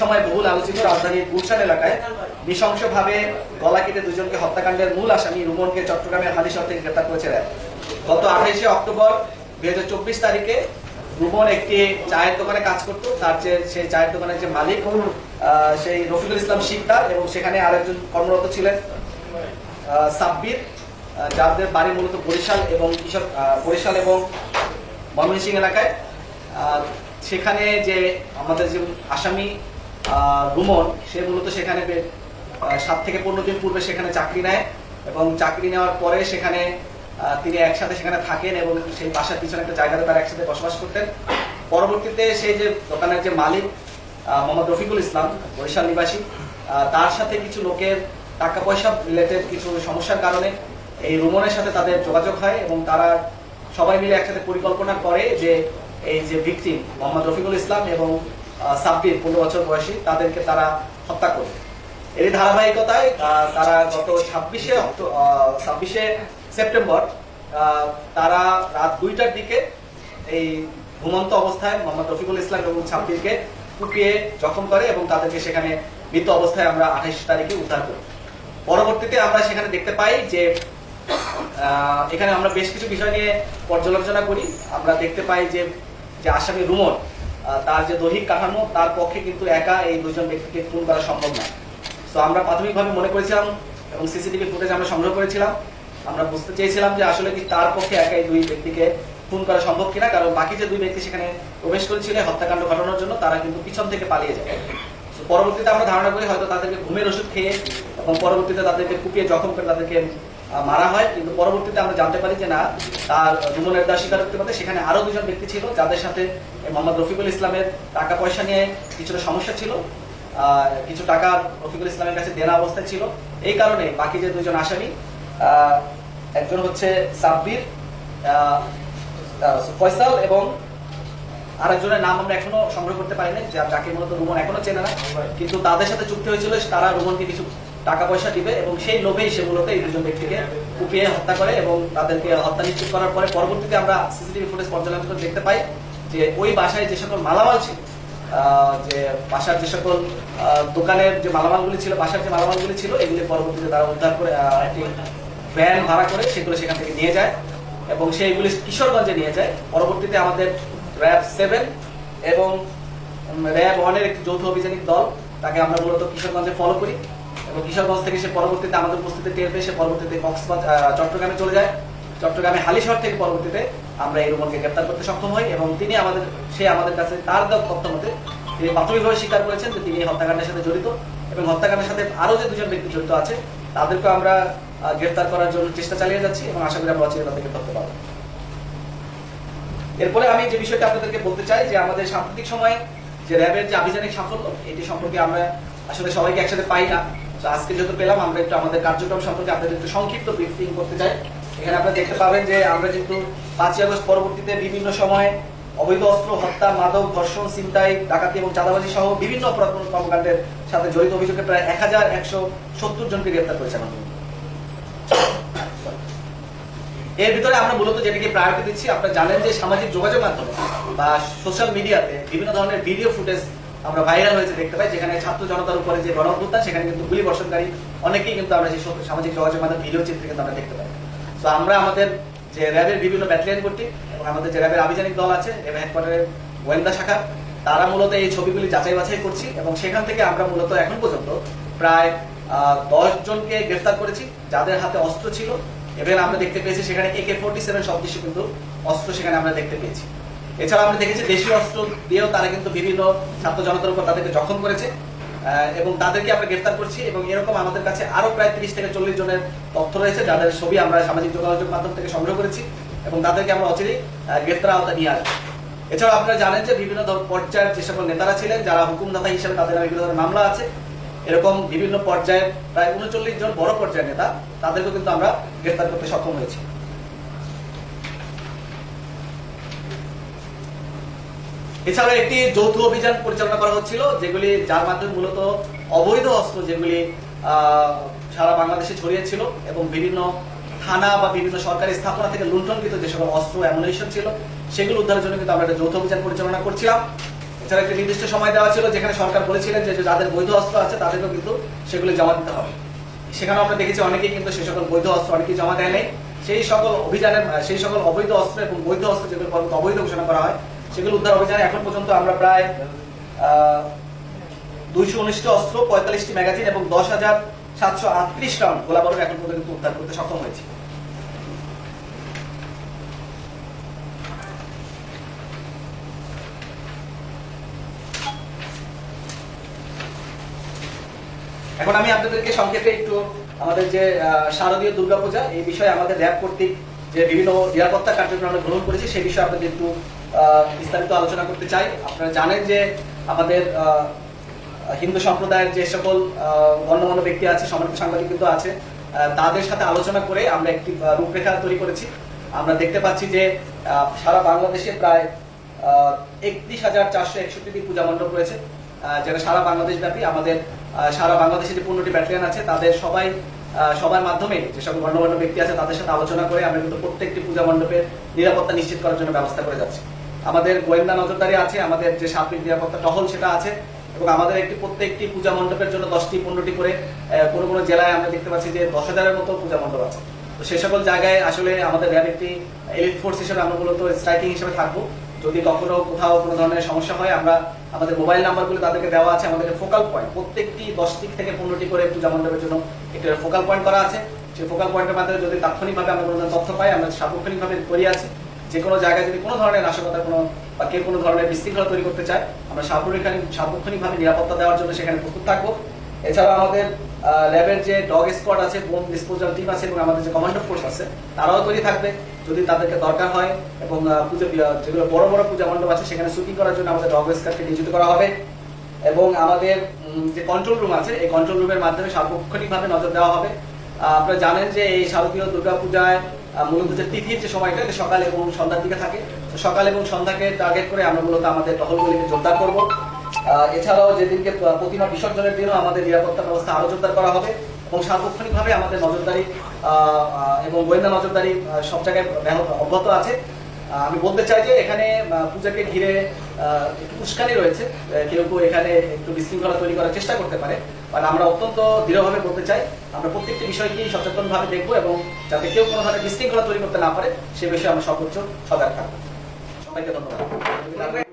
সময় বহুল আলোচিত রাজধানীর গুলশান এলাকায় নৃশংসভাবে গলা কেটে দুজনকে হত্যাকাণ্ডের মূল আসামি রুমনকে চট্টগ্রামের হালিশহর থেকে গ্রেপ্তার করেছে র্যাব। গত আঠাইশে অক্টোবর দুই হাজার চব্বিশ তারিখে রুমন একটি চায়ের দোকানে কাজ করত। তার যে সেই চায়ের দোকানের যে মালিক সেই রফিকুল ইসলাম শিকদার এবং সেখানে আরেকজন কর্মরত ছিলেন সাব্বির যাদের বাড়ি মূলত বরিশাল এবং কিশোর বরিশাল এবং ময়মনসিংহ এলাকায়। সেখানে যে আমাদের যে আসামি রুমন সে মূলত সেখানে সাত থেকে পনেরো দিন পূর্বে সেখানে চাকরি নেয় এবং চাকরি নেওয়ার পরে সেখানে তিনি একসাথে সেখানে থাকেন এবং সেই বাসার পিছনে একটা জায়গাতে তারা একসাথে বসবাস করতেন। পরবর্তীতে সেই যে দোকানের যে মালিক মোহাম্মদ রফিকুল ইসলাম, বরিশাল নিবাসী তার সাথে কিছু লোকের টাকা পয়সা রিলেটেড কিছু সমস্যার কারণে এই রুমনের সাথে তাদের যোগাযোগ হয় এবং তারা সবাই মিলে একসাথে পরিকল্পনা করে যে এই যে ভিকটিম, মোহাম্মদ রফিকুল ইসলাম এবং সাব্বির পনেরো বছর বয়সী, তাদেরকে তারা হত্যা করে। এরই ধারাবাহিকতায় তারা গত ছাব্বিশে ছাব্বিশে সেপ্টেম্বর তারা রাত দুইটার দিকে এই ঘুমন্ত অবস্থায় মোহাম্মদ রফিকুল ইসলাম এবং ছাব্বিরকে কুপিয়ে জখম করে এবং তাদেরকে সেখানে মৃত অবস্থায় আমরা আঠাইশ তারিখে উদ্ধার করি। পরবর্তীতে আমরা সেখানে দেখতে পাই যে এখানে আমরা বেশ কিছু বিষয় নিয়ে পর্যালোচনা করি। আমরা দেখতে পাই যে যে আসামি রুমন তার যে দৈহিক কাঠামো, তার পক্ষে কিন্তু একা এই দুজন ব্যক্তিকে খুন করা সম্ভব না তো আমরা প্রাথমিকভাবে মনে করেছিলাম এবং সিসিটিভি ফুটেজ আমরা সংগ্রহ করেছিলাম। আমরা বুঝতে চেয়েছিলাম যে আসলে কি তার পক্ষে একা এই দুই ব্যক্তিকে খুন করা সম্ভব কিনা, কারণ বাকি যে দুই ব্যক্তি সেখানে প্রবেশ করেছিল হত্যাকাণ্ড ঘটানোর জন্য, তারা কিন্তু পিছন থেকে পালিয়ে যায়। তো পরবর্তীতে আমরা ধারণা করি হয়তো তাদেরকে ঘুমের ওষুধ খেয়ে এবং পরবর্তীতে তাদেরকে কুপিয়ে জখম করে তাদেরকে মারা হয়, কিন্তু পরবর্তীতে আমরা জানতে পারি যে না, তার রুমনের দাস স্বীকারোক্তি মতে সেখানে আরও দুজন ব্যক্তি ছিল, যাদের সাথে মোহাম্মদ রফিকুল ইসলামের টাকা পয়সা নিয়ে কিছুটা সমস্যা ছিল কিছু টাকা রফিকুল ইসলামের কাছে দেনা অবস্থায় ছিল। এই কারণে বাকি যে দুজন আসামি একজন হচ্ছে সাব্বির ফয়সাল এবং আরেকজনের নাম আমরা এখনও সংগ্রহ করতে পারিনি যাকে মূলত রুমন এখনও চেনে না। কিন্তু তাদের সাথে চুক্তি হয়েছিল, তারা রুমনকে কিছু টাকা পয়সা দিবে এবং সেই লোভেই সে মূলত এই দুজন ব্যক্তিকে কুপিয়ে হত্যা করে এবং তাদেরকে হত্যা নিশ্চিত করার পরে পরবর্তীতে আমরা সিসিটিভি ফুটেজ পর্যালোচনা করে দেখতে পাই যে ওই বাসায় যে সকল মালামাল ছিল যে বাসার যে সকল দোকানের যে মালামালগুলি ছিল, বাসার যে মালামালগুলি ছিল, এগুলি পরবর্তীতে তারা উদ্ধার করে একটি ভ্যান ভাড়া করে সেগুলো সেখান থেকে নিয়ে যায় এবং সেইগুলি কিশোরগঞ্জে নিয়ে যায়। পরবর্তীতে আমাদের র্যাব সেভেন এবং র্যাব ওয়ানের একটি যৌথ অভিযানিক দল, তাকে আমরা মূলত কিশোরগঞ্জে ফলো করি। এবং কিশোরগঞ্জ থেকে সে পরবর্তীতে আমাদের উপস্থিতি টের পেয়ে সে পরবর্তীতে কক্সবাজার চট্টগ্রামে চলে যায়। চট্টগ্রামে হালিশহর থেকে পরবর্তীতে আমরা এই রুমনকে গ্রেপ্তার করতে সক্ষম হই এবং তিনি আমাদের সে আমাদের কাছে তার তথ্য মতে তিনি প্রাথমিকভাবে স্বীকার করেছেন যে তিনি এই হত্যাকাণ্ডের সাথে জড়িত এবং হত্যাকাণ্ডের সাথে আরও যে দুজন ব্যক্তি জড়িত আছে তাদেরকে আমরা গ্রেপ্তার করার জন্য চেষ্টা চালিয়ে যাচ্ছি এবং আশা করি আমরা অচিরে তাদেরকে ধরতে পারব। এরপরে আমি যে বিষয়টা আপনাদেরকে বলতে চাই যে আমাদের সাম্প্রতিক সময়ে যে র্যাবের যে আভিযানিক সাফল্য, এটি সম্পর্কে আমরা আসলে সবাইকে একসাথে পাই না। আজকে যেহেতু পেলাম, আমরা একটু আমাদের কার্যক্রম সম্পর্কে আপনাদের একটু সংক্ষিপ্ত ব্রিফিং করতে চাই। এখানে আপনারা দেখতে পাবেন যে আমরা যেহেতু পাঁচই আগস্ট পরবর্তীতে বিভিন্ন সময়ে অবৈধ অস্ত্র, হত্যা, মাদক, ধর্ষণ, ছিনতাই, ডাকাতি এবং চাঁদাবাজি সহ বিভিন্ন অপরাধমূলক কর্মকাণ্ডের সাথে জড়িত অভিযোগে প্রায় এক হাজার একশো সত্তর জনকে গ্রেপ্তার করেছে আমাদের। এর ভিতরে আমরা মূলত যেটাকে প্রায়োরিটি দিচ্ছি, আপনারা জানেন যে সামাজিক যোগাযোগ মাধ্যমে বা সোশ্যাল মিডিয়াতে বিভিন্ন ধরনের ভিডিও ফুটেজ আমরা ভাইরাল হয়েছে দেখতে পাই, যেখানে ছাত্র জনতার উপরে যে গণঅভ্যুত্থান সেখানে কিন্তু গুলি বর্ষণকারী অনেকেই কিন্তু আমরা সেই সামাজিক যোগাযোগ মাধ্যমে ভিডিও চিত্র কিন্তু আমরা দেখতে পাই। তো আমরা আমাদের যে র্যাবের বিভিন্ন ব্যাটালিয়ন কর্তৃক এবং আমাদের যে র্যাবের আভিযানিক দল আছে র্যাব হেডকোয়ার্টারের গোয়েন্দা শাখা, তারা মূলত এই ছবিগুলি যাচাই বাছাই করছি এবং সেখান থেকে আমরা মূলত এখন পর্যন্ত প্রায় দশ জনকে গ্রেফতার করেছি, যাদের হাতে অস্ত্র ছিল। এবং আমরা দেখতে পেয়েছি সেখানে একে ফোর্টি সেভেন সদৃশ্য কিন্তু অস্ত্র সেখানে আমরা দেখতে পেয়েছি। এছাড়া আমরা দেখেছি দেশীয় অস্ত্র দিয়েও তারা কিন্তু বিভিন্ন ছাত্র জনতার উপর তাদেরকে জখম করেছে এবং তাদেরকে আমরা গ্রেফতার করছি এবং এরকম আমাদের কাছে আরও প্রায় তিরিশ থেকে চল্লিশ জনের তথ্য রয়েছে যাদের ছবি আমরা সামাজিক যোগাযোগ মাধ্যম থেকে সংগ্রহ করেছি এবং তাদেরকে আমরা অচিরেই গ্রেফতার আওতা নিয়ে আসব। এছাড়া আপনারা জানেন যে বিভিন্ন ধর- পর্যায়ের যে সকল নেতারা ছিলেন, যারা হুকুমদাতা হিসেবে তাদের বিভিন্ন ধরনের মামলা আছে, এরকম বিভিন্ন পর্যায়ে প্রায় উনচল্লিশ জন বড় পর্যায়ের নেতা, তাদেরকেও কিন্তু আমরা গ্রেফতার করতে সক্ষম হয়েছি। এছাড়া একটি যৌথ অভিযান পরিচালনা করা হচ্ছিল, যেগুলি যার মাধ্যমে মূলত অবৈধ অস্ত্র যেগুলি সারা বাংলাদেশে ছড়িয়েছিল এবং বিভিন্ন থানা বা বিভিন্ন সরকারি স্থাপনা থেকে লুণ্ঠনকৃত যে সকল অস্ত্র অ্যামুনেশন ছিল, সেগুলো উদ্ধারের জন্য কিন্তু আমরা যৌথ অভিযান পরিচালনা করছিলাম। এছাড়া একটি নির্দিষ্ট সময় দেওয়া ছিল যেখানে সরকার বলেছিলেন যে যাদের বৈধ অস্ত্র আছে তাদেরকেও কিন্তু সেগুলি জমা দিতে হবে। সেখানে আমরা দেখেছি অনেকেই কিন্তু সেই সকল বৈধ অস্ত্র অনেকেই জমা দেয় নেই সেই সকল অভিযানের সেই সকল অবৈধ অস্ত্র এবং বৈধ অস্ত্র যেগুলো অবৈধ ঘোষণা করা হয় সেগুলো উদ্ধার অভিযানে এখন পর্যন্ত আমরা প্রায় দুইশো উনিশটি অস্ত্র, পঁয়তাল্লিশটি ম্যাগাজিন এবং দশ হাজার সাতশো আটত্রিশ রাউন্ড গোলাবারুদ এখন পর্যন্ত উদ্ধার করতে সক্ষম হয়েছি। এখন আমি আপনাদেরকে সংক্ষেপে একটু আমাদের যে শারদীয় দুর্গাপূজা, এই বিষয়ে আমাদের র্যাব কর্তৃক যে বিভিন্ন নিরাপত্তা কার্যক্রম আমরা গ্রহণ করেছি, সেই বিষয়ে আপনাদের একটু বিস্তারিত আলোচনা করতে চাই। আপনারা জানেন যে আমাদের হিন্দু সম্প্রদায়ের যে সকল গণ্যমান্য ব্যক্তি আছে সম্মানিত সাংবাদিক কিন্তু আছে তাদের সাথে আলোচনা করে আমরা একটি রূপরেখা তৈরি করেছি। আমরা দেখতে পাচ্ছি যে সারা বাংলাদেশে প্রায় একত্রিশ হাজার চারশো একষট্টি পূজা মণ্ডপ রয়েছে। যেটা সারা বাংলাদেশ ব্যাপী আমাদের সারা বাংলাদেশে যে পনেরোটি ব্যাটালিয়ান আছে, তাদের সবাই সবার মাধ্যমে যে সকল গণ্যমান্য ব্যক্তি আছে তাদের সাথে আলোচনা করে আমরা কিন্তু প্রত্যেকটি পূজা মণ্ডপের নিরাপত্তা নিশ্চিত করার জন্য ব্যবস্থা করে যাচ্ছি। আমাদের গোয়েন্দা নজরদারি আছে, আমাদের যে সার্বিক নিরাপত্তা টহল সেটা আছে এবং আমাদের একটি প্রত্যেকটি পূজা মণ্ডপের জন্য দশটি, পনেরোটি করে কোনো কোনো জেলায় আমরা দেখতে পাচ্ছি যে দশ হাজারের মতো পূজা মণ্ডপ আছে। তো সে সকল জায়গায় আসলে আমাদের র্যাব একটি এলিট ফোর্স হিসেবে আমরা মূলত স্ট্রাইকিং হিসেবে থাকব। যদি কখনো কোথাও কোনো ধরনের সমস্যা হয়, আমরা আমাদের মোবাইল নাম্বারগুলো তাদেরকে দেওয়া আছে, আমাদের ফোকাল পয়েন্ট প্রত্যেকটি দশটি থেকে পনেরোটি করে পূজা মণ্ডপের জন্য একটি ফোকাল পয়েন্ট করা আছে। সেই ফোকাল পয়েন্টের মাধ্যমে যদি তাৎক্ষণিকভাবে আমরা কোনো তথ্য পাই, আমরা সার্বক্ষণিকভাবে করি আছি। যে কোনো জায়গায় যদি কোনো ধরনের নাশকতা কোনো বা কেউ কোনো ধরনের বিশৃঙ্খলা তৈরি করতে চায়, আমরা সার্বক্ষণিক সার্বক্ষণিকভাবে নিরাপত্তা দেওয়ার জন্য সেখানে প্রস্তুত থাকব। এছাড়া আমাদের ল্যাবের যে ডগ স্কোয়াড আছে, বোম ডিসপোজাল টিম আছে এবং আমাদের যে কমান্ডো ফোর্স আছে, তারাও তৈরি থাকবে। যদি তাদেরকে দরকার হয় এবং পুজো যেগুলো বড় বড় পূজা মণ্ডপ আছে, সেখানে শুটিং করার জন্য আমাদের ডগ স্কোয়াডকে নিয়োজিত করা হবে। এবং আমাদের যে কন্ট্রোল রুম আছে, এই কন্ট্রোল রুমের মাধ্যমে সার্বক্ষণিকভাবে নজর দেওয়া হবে। আপনারা জানেন যে এই শারদীয় দুর্গাপূজায় মূলত যে তিথির যে সময়টা সকাল এবং সন্ধ্যার দিকে থাকে। সকাল এবং সন্ধ্যাকে টার্গেট করে আমরা মূলত আমাদের টহলগুলিকে জোরদার করব। এছাড়াও যেদিনকে প্রতিমা বিসর্জনের দিনও আমাদের নিরাপত্তা ব্যবস্থা আরও জোরদার করা হবে এবং সার্বক্ষণিকভাবে আমাদের নজরদারি এবং গোয়েন্দা নজরদারি সব জায়গায় অব্যাহত আছে। আমি বলতে চাই যে এখানে পূজাকে ঘিরে একটু উস্কানি রয়েছে। কেউ কেউ এখানে একটু বিশৃঙ্খলা তৈরি করার চেষ্টা করতে পারে, বাট আমরা অত্যন্ত দৃঢ়ভাবে বলতে চাই, আমরা প্রত্যেকটি বিষয়কেই সচেতনভাবে দেখব এবং যাতে কেউ কোনো ধরনের বিশৃঙ্খলা তৈরি করতে না পারে, সে বিষয়ে আমরা সর্বোচ্চ সজাগ থাকব। সবাইকে ধন্যবাদ।